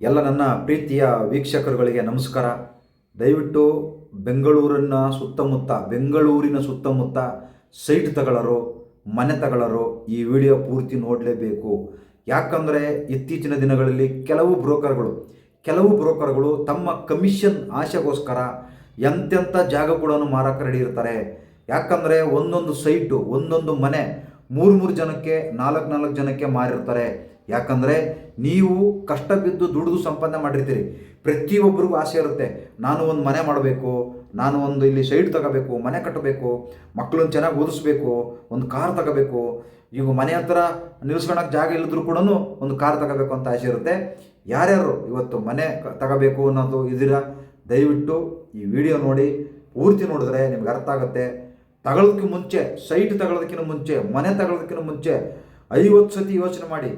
ಎಲ್ಲ ನನ್ನ ಪ್ರೀತಿಯ ವೀಕ್ಷಕರುಗಳಿಗೆ ನಮಸ್ಕಾರ. ದಯವಿಟ್ಟು ಬೆಂಗಳೂರಿನ ಸುತ್ತಮುತ್ತ ಬೆಂಗಳೂರಿನ ಸುತ್ತಮುತ್ತ ಸೈಟ್ ತಗೊಳ್ಳೋರು ಮನೆ ತಗೊಳ್ಳೋರು ಈ ವಿಡಿಯೋ ಪೂರ್ತಿ ನೋಡಲೇಬೇಕು. ಯಾಕಂದರೆ ಇತ್ತೀಚಿನ ದಿನಗಳಲ್ಲಿ ಕೆಲವು ಬ್ರೋಕರ್ಗಳು ಕೆಲವು ಬ್ರೋಕರ್ಗಳು ತಮ್ಮ ಕಮಿಷನ್ ಆಶೆಗೋಸ್ಕರ ಎಂತೆಂಥ ಜಾಗ ಕೂಡ ಮಾರಕ್ಕೆ ರೆಡಿ ಇರ್ತಾರೆ. ಯಾಕಂದರೆ ಒಂದೊಂದು ಸೈಟು, ಒಂದೊಂದು ಮನೆ ಮೂರು ಮೂರು ಜನಕ್ಕೆ, ನಾಲ್ಕು ನಾಲ್ಕು ಜನಕ್ಕೆ ಮಾರಿರ್ತಾರೆ. ಯಾಕಂದರೆ ನೀವು ಕಷ್ಟ ಬಿದ್ದು ದುಡಿದು ಸಂಪಾದನೆ ಮಾಡಿರ್ತೀರಿ. ಪ್ರತಿಯೊಬ್ಬರಿಗೂ ಆಸೆ ಇರುತ್ತೆ, ನಾನು ಒಂದು ಮನೆ ಮಾಡಬೇಕು, ನಾನು ಒಂದು ಇಲ್ಲಿ ಸೈಟ್ ತಗೋಬೇಕು, ಮನೆ ಕಟ್ಟಬೇಕು ಮಕ್ಕಳನ್ನ ಚೆನ್ನಾಗಿ ಓದಿಸ್ಬೇಕು, ಒಂದು ಕಾರ್ ತಗೋಬೇಕು ಈಗ ಮನೆ ಹತ್ರ ನಿಲ್ಸ್ಕೊಳಕ್ಕೆ ಜಾಗ ಇಲ್ಲದ್ರೂ ಕೂಡ ಒಂದು ಕಾರ್ ತಗೋಬೇಕು ಅಂತ ಆಸೆ ಇರುತ್ತೆ. ಯಾರ್ಯಾರು ಇವತ್ತು ಮನೆ ತಗೋಬೇಕು ಅನ್ನೋದು ಇದಿರ ದಯವಿಟ್ಟು ಈ ವಿಡಿಯೋ ನೋಡಿ. ಪೂರ್ತಿ ನೋಡಿದ್ರೆ ನಿಮ್ಗೆ ಅರ್ಥ ಆಗುತ್ತೆ. ತಗೊಳ್ಳೋದಕ್ಕೆ ಮುಂಚೆ, ಸೈಟ್ ತಗೊಳ್ಳೋದಕ್ಕಿಂತ ಮುಂಚೆ, ಮನೆ ತಗೊಳ್ಳೋದಕ್ಕಿಂತ ಮುಂಚೆ ಐವತ್ತು ಸತಿ ಯೋಚನೆ ಮಾಡಿ.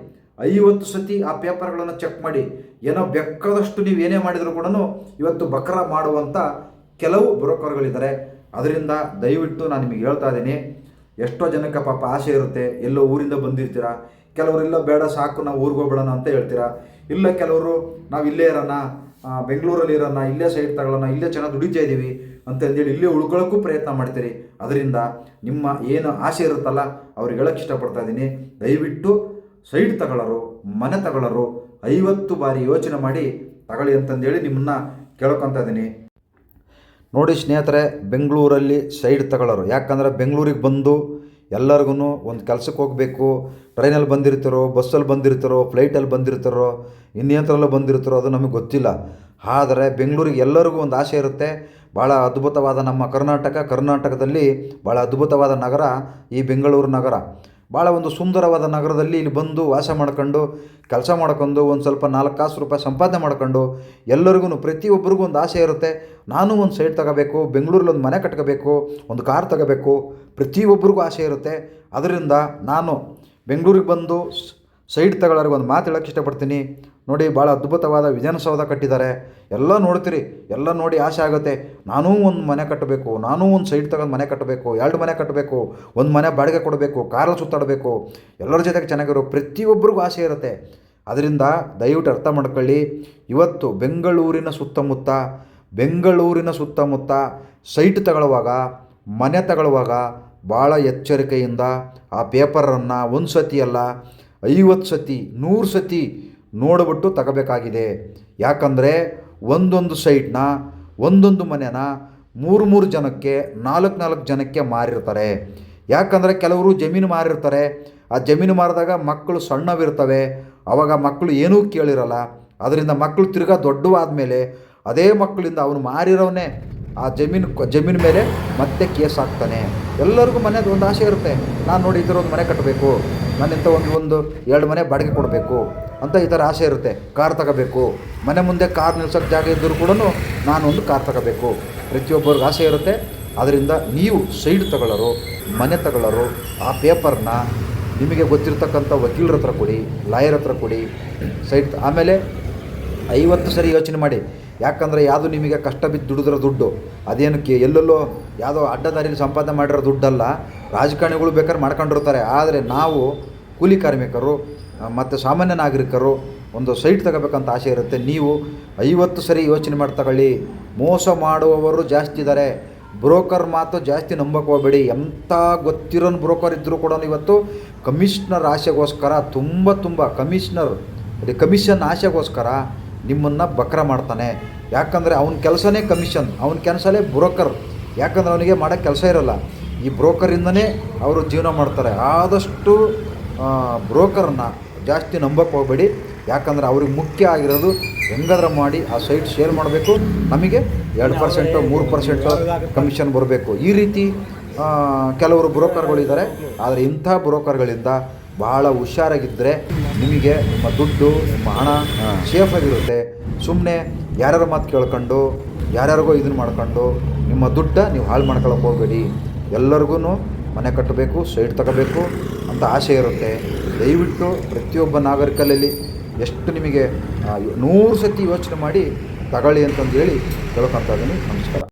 ಐವತ್ತು ಸತಿ ಆ ಪೇಪರ್ಗಳನ್ನು ಚೆಕ್ ಮಾಡಿ, ಏನೋ ಬೇಕಾದಷ್ಟು ನೀವು ಏನೇ ಮಾಡಿದರೂ ಕೂಡ ಇವತ್ತು ಬಕ್ರ ಮಾಡುವಂಥ ಕೆಲವು ಬ್ರೋಕರ್ಗಳಿದ್ದಾರೆ. ಅದರಿಂದ ದಯವಿಟ್ಟು ನಾನು ನಿಮಗೆ ಹೇಳ್ತಾ ಇದ್ದೀನಿ, ಎಷ್ಟೋ ಜನಕ್ಕೆ ಪಾಪ ಆಸೆ ಇರುತ್ತೆ, ಎಲ್ಲೋ ಊರಿಂದ ಬಂದಿರ್ತೀರಾ ಕೆಲವರೆಲ್ಲ ಬೇಡ ಸಾಕು, ನಾವು ಊರಿಗೆ ಹೋಗ್ಬಿಡೋಣ ಅಂತ ಹೇಳ್ತೀರಾ, ಇಲ್ಲ ಕೆಲವರು ನಾವು ಇಲ್ಲೇ ಇರೋಣ ಬೆಂಗಳೂರಲ್ಲಿ ಇರೋಣ, ಇಲ್ಲೇ ಸೈಡ್ ತಗೊಳ್ಳೋಣ, ಇಲ್ಲೇ ಚೆನ್ನಾಗಿ ದುಡಿತಾ ಇದ್ದೀವಿ ಅಂತಂದೇಳಿ ಇಲ್ಲೇ ಉಳ್ಕೊಳ್ಳೋಕ್ಕೂ ಪ್ರಯತ್ನ ಮಾಡ್ತೀರಿ. ಅದರಿಂದ ನಿಮ್ಮ ಏನು ಆಸೆ ಇರುತ್ತಲ್ಲ, ಅವ್ರಿಗೆ ಹೇಳಕ್ಕೆ ಇಷ್ಟಪಡ್ತಾ ಇದ್ದೀನಿ. ದಯವಿಟ್ಟು ಸೈಟ್ ತಗೊಳ್ಳೋರು, ಮನೆ ತಗೊಳ್ಳೋರು, ಐವತ್ತು ಬಾರಿ ಯೋಚನೆ ಮಾಡಿ ತಗೊಳ್ಳಿ ಅಂತಂದೇಳಿ ನಿಮ್ಮನ್ನ ಕೇಳ್ಕೊತಾ ಇದ್ದೀನಿ ನೋಡಿ ಸ್ನೇಹಿತರೆ, ಬೆಂಗಳೂರಲ್ಲಿ ಸೈಡ್ ತಗೊಳ್ಳೋರು. ಯಾಕಂದರೆ ಬೆಂಗಳೂರಿಗೆ ಬಂದು ಎಲ್ಲರಿಗೂ ಒಂದು ಕೆಲಸಕ್ಕೆ ಹೋಗಬೇಕು. ಟ್ರೈನಲ್ಲಿ ಬಂದಿರ್ತಾರೋ, ಬಸ್ಸಲ್ಲಿ ಬಂದಿರ್ತಾರೋ, ಫ್ಲೈಟಲ್ಲಿ ಬಂದಿರ್ತಾರೋ, ಇನ್ನೇಂತರಲ್ಲ ಬಂದಿರ್ತಾರೋ ಅದು ನಮಗೆ ಗೊತ್ತಿಲ್ಲ. ಆದರೆ ಬೆಂಗಳೂರಿಗೆ ಎಲ್ಲರಿಗೂ ಒಂದು ಆಸೆ ಇರುತ್ತೆ. ಭಾಳ ಅದ್ಭುತವಾದ ನಮ್ಮ ಕರ್ನಾಟಕ, ಕರ್ನಾಟಕದಲ್ಲಿ ಭಾಳ ಅದ್ಭುತವಾದ ನಗರ ಈ ಬೆಂಗಳೂರು ನಗರ. ಭಾಳ ಒಂದು ಸುಂದರವಾದ ನಗರದಲ್ಲಿ ಇಲ್ಲಿ ಬಂದು ವಾಸ ಮಾಡ್ಕೊಂಡು, ಕೆಲಸ ಮಾಡ್ಕೊಂಡು, ಒಂದು ಸ್ವಲ್ಪ ನಾಲ್ಕು ಕಾಸು ರೂಪಾಯಿ ಸಂಪಾದನೆ ಮಾಡ್ಕೊಂಡು ಎಲ್ಲರಿಗೂ ಪ್ರತಿಯೊಬ್ಬರಿಗೂ ಒಂದು ಆಸೆ ಇರುತ್ತೆ. ನಾನು ಒಂದು ಸೈಟ್ ತಗೋಬೇಕು, ಬೆಂಗಳೂರಲ್ಲಿ ಒಂದು ಮನೆ ಕಟ್ಕೋಬೇಕು, ಒಂದು ಕಾರ್ ತಗೋಬೇಕು ಪ್ರತಿಯೊಬ್ಬರಿಗೂ ಆಸೆ ಇರುತ್ತೆ. ಅದರಿಂದ ನಾನು ಬೆಂಗಳೂರಿಗೆ ಬಂದು ಸೈಟ್ ತಗೊಳ್ಳೋರಿಗೆ ಒಂದು ಮಾತು ಹೇಳೋಕ್ಕೆ ಇಷ್ಟಪಡ್ತೀನಿ. ನೋಡಿ ಭಾಳ ಅದ್ಭುತವಾದ ವಿಧಾನಸೌಧ ಕಟ್ಟಿದ್ದಾರೆ. ಎಲ್ಲ ನೋಡ್ತೀರಿ, ಎಲ್ಲ ನೋಡಿ ಆಸೆ ಆಗುತ್ತೆ. ನಾನೂ ಒಂದು ಮನೆ ಕಟ್ಟಬೇಕು, ನಾನೂ ಒಂದು ಸೈಟ್ ತಗೊಂಡು ಮನೆ ಕಟ್ಟಬೇಕು, ಎರಡು ಮನೆ ಕಟ್ಟಬೇಕು, ಒಂದು ಮನೆ ಬಾಡಿಗೆ ಕೊಡಬೇಕು, ಕಾರಲ್ಲಿ ಸುತ್ತಾಡಬೇಕು. ಎಲ್ಲರ ಜೊತೆಗೆ ಚೆನ್ನಾಗಿರೋ ಪ್ರತಿಯೊಬ್ಬರಿಗೂ ಆಸೆ ಇರುತ್ತೆ. ಅದರಿಂದ ದಯವಿಟ್ಟು ಅರ್ಥ ಮಾಡ್ಕೊಳ್ಳಿ, ಇವತ್ತು ಬೆಂಗಳೂರಿನ ಸುತ್ತಮುತ್ತ ಬೆಂಗಳೂರಿನ ಸುತ್ತಮುತ್ತ ಸೈಟ್ ತಗೊಳ್ಳುವಾಗ, ಮನೆ ತಗೊಳ್ಳುವಾಗ ಭಾಳ ಎಚ್ಚರಿಕೆಯಿಂದ ಆ ಪೇಪರನ್ನು ಒಂದು ಸತಿ ಅಲ್ಲ, ಐವತ್ತು ಸತಿ, ನೂರು ಸತಿ ನೋಡಿಬಿಟ್ಟು ತಗೋಬೇಕಾಗಿದೆ. ಯಾಕಂದರೆ ಒಂದೊಂದು ಸೈಟ್ನ ಒಂದೊಂದು ಮನೆನ ಮೂರು ಮೂರು ಜನಕ್ಕೆ, ನಾಲ್ಕು ನಾಲ್ಕು ಜನಕ್ಕೆ ಮಾರಿರ್ತಾರೆ. ಯಾಕಂದರೆ ಕೆಲವರು ಜಮೀನು ಮಾರಿರ್ತಾರೆ. ಆ ಜಮೀನು ಮಾರಿದಾಗ ಮಕ್ಕಳು ಸಣ್ಣವಿರ್ತವೆ. ಆವಾಗ ಮಕ್ಕಳು ಏನೂ ಕೇಳಿರಲ್ಲ. ಅದರಿಂದ ಮಕ್ಕಳು ದೊಡ್ಡವಾದ ಮೇಲೆ ಅದೇ ಮಕ್ಕಳಿಂದ ಅವನು ಮಾರಿರೋನೇ. ಆ ಜಮೀನು ಜಮೀನು ಮೇಲೆ ಮತ್ತೆ ಕೇಸ್ ಹಾಕ್ತಾನೆ. ಎಲ್ಲರಿಗೂ ಮನೆದು ಒಂದು ಆಸೆ ಇರುತ್ತೆ. ನಾನು ನೋಡಿ ಒಂದು ಮನೆ ಕಟ್ಟಬೇಕು ನನ್ನಿಂತ ಒಂದು ಒಂದು ಎರಡು ಮನೆ ಬಾಡಿಗೆ ಕೊಡಬೇಕು. ಅಂತ ಈ ಥರ ಆಸೆ ಇರುತ್ತೆ. ಕಾರ್ ತಗೋಬೇಕು. ಮನೆ ಮುಂದೆ ಕಾರ್ ನಿಲ್ಸೋಕ್ಕೆ ಜಾಗ ಇದ್ದರೂ ಕೂಡ ನಾನು ಒಂದು ಕಾರ್ ತಗೋಬೇಕು. ಪ್ರತಿಯೊಬ್ಬರಿಗೂ ಆಸೆ ಇರುತ್ತೆ. ಅದರಿಂದ ನೀವು ಸೈಡ್ ತಗೊಳ್ಳೋರು, ಮನೆ ತಗೊಳ್ಳೋರು, ಆ ಪೇಪರ್ನ ನಿಮಗೆ ಗೊತ್ತಿರ್ತಕ್ಕಂಥ ವಕೀಲರ ಹತ್ರ ಕೊಡಿ, ಲಾಯರ್ ಹತ್ರ ಕೊಡಿ, ಸೈಡ್ ಆಮೇಲೆ ಐವತ್ತು ಸರಿ ಯೋಚನೆ ಮಾಡಿ. ಯಾಕಂದರೆ ಯಾವುದು ನಿಮಗೆ ಕಷ್ಟ ಬಿದ್ದು ದುಡಿದಿರೋ ದುಡ್ಡು. ಅದೇನಕ್ಕೆ ಎಲ್ಲೆಲ್ಲೋ ಯಾವುದೋ ಅಡ್ಡದಾರಿಯಲ್ಲಿ ಸಂಪಾದನೆ ಮಾಡಿರೋ ದುಡ್ಡಲ್ಲ, ರಾಜಕಾರಣಿಗಳು ಬೇಕಾದ್ರೆ ಮಾಡ್ಕೊಂಡಿರ್ತಾರೆ. ಆದರೆ ನಾವು ಕೂಲಿ ಕಾರ್ಮಿಕರು ಮತ್ತು ಸಾಮಾನ್ಯ ನಾಗರಿಕರು ಒಂದು ಸೈಟ್ ತಗೋಬೇಕಂತ ಆಸೆ ಇರುತ್ತೆ. ನೀವು ಐವತ್ತು ಸರಿ ಯೋಚನೆ ಮಾಡಿ ತಗೊಳ್ಳಿ. ಮೋಸ ಮಾಡುವವರು ಜಾಸ್ತಿ ಇದ್ದಾರೆ ಬ್ರೋಕರ್ ಮಾತು ಜಾಸ್ತಿ ನಂಬಕ್ಕೆ ಹೋಗಬೇಡಿ. ಎಂಥ ಗೊತ್ತಿರೋ ಬ್ರೋಕರ್ ಇದ್ದರೂ ಕೂಡ ಇವತ್ತು ಕಮಿಷ್ನರ್ ಆಸೆಗೋಸ್ಕರ, ತುಂಬ ತುಂಬ ಕಮಿಷ್ನರ್, ಅದೇ ಕಮಿಷನ್ ಆಸೆಗೋಸ್ಕರ ನಿಮ್ಮನ್ನು ಬಕ್ರ ಮಾಡ್ತಾನೆ. ಯಾಕಂದರೆ ಅವನ ಕೆಲಸನೇ ಕಮಿಷನ್, ಅವನ ಕೆಲಸನೇ ಬ್ರೋಕರ್. ಯಾಕಂದರೆ ಅವನಿಗೆ ಮಾಡೋಕ್ಕೆ ಕೆಲಸ ಇರೋಲ್ಲ. ಈ ಬ್ರೋಕರಿಂದನೇ ಅವರು ಜೀವನ ಮಾಡ್ತಾರೆ. ಆದಷ್ಟು ಬ್ರೋಕರನ್ನ ಜಾಸ್ತಿ ನಂಬಕ್ಕೆ ಹೋಗಬೇಡಿ. ಯಾಕಂದ್ರೆ ಅವ್ರಿಗೆ ಮುಖ್ಯ ಆಗಿರೋದು ಹೆಂಗಾದ್ರೂ ಮಾಡಿ ಆ ಸೈಟ್ ಶೇರ್ ಮಾಡಬೇಕು. ನಮಗೆ ಎರಡು ಪರ್ಸೆಂಟು ಮೂರು ಪರ್ಸೆಂಟು ಕಮಿಷನ್ ಬರಬೇಕು. ಈ ರೀತಿ ಕೆಲವರು ಬ್ರೋಕರ್ಗಳಿದ್ದಾರೆ ಆದರೆ ಇಂಥ ಬ್ರೋಕರ್ಗಳಿಂದ ಭಾಳ ಹುಷಾರಾಗಿದ್ದರೆ ನಿಮಗೆ ನಿಮ್ಮ ದುಡ್ಡು, ನಿಮ್ಮ ಹಣ ಸೇಫ್ ಆಗಿರುತ್ತೆ. ಸುಮ್ಮನೆ ಯಾರ್ಯಾರ ಮಾತು ಕೇಳ್ಕೊಂಡು, ಯಾರ್ಯಾರಿಗೋ ಇದನ್ನು ಮಾಡ್ಕೊಂಡು ನಿಮ್ಮ ದುಡ್ಡ ನೀವು ಹಾಳು ಮಾಡ್ಕೊಳಕ್ಕೆ ಹೋಗಬೇಡಿ. ಎಲ್ಲರಿಗೂ ಮನೆ ಕಟ್ಟಬೇಕು ಸೈಟ್ ತಗೋಬೇಕು ಅಂತ ಆಸೆ ಇರುತ್ತೆ. ದಯವಿಟ್ಟು ಪ್ರತಿಯೊಬ್ಬ ನಾಗರಿಕರಲ್ಲಿ ಎಷ್ಟು ನಿಮಗೆ ನೂರು ಸತಿ ಯೋಚನೆ ಮಾಡಿ ತಗೊಳ್ಳಿ ಅಂತಂದು ಹೇಳಿ ಕೇಳ್ಕೊತಾ ಇದ್ದೀನಿ. ನಮಸ್ಕಾರ.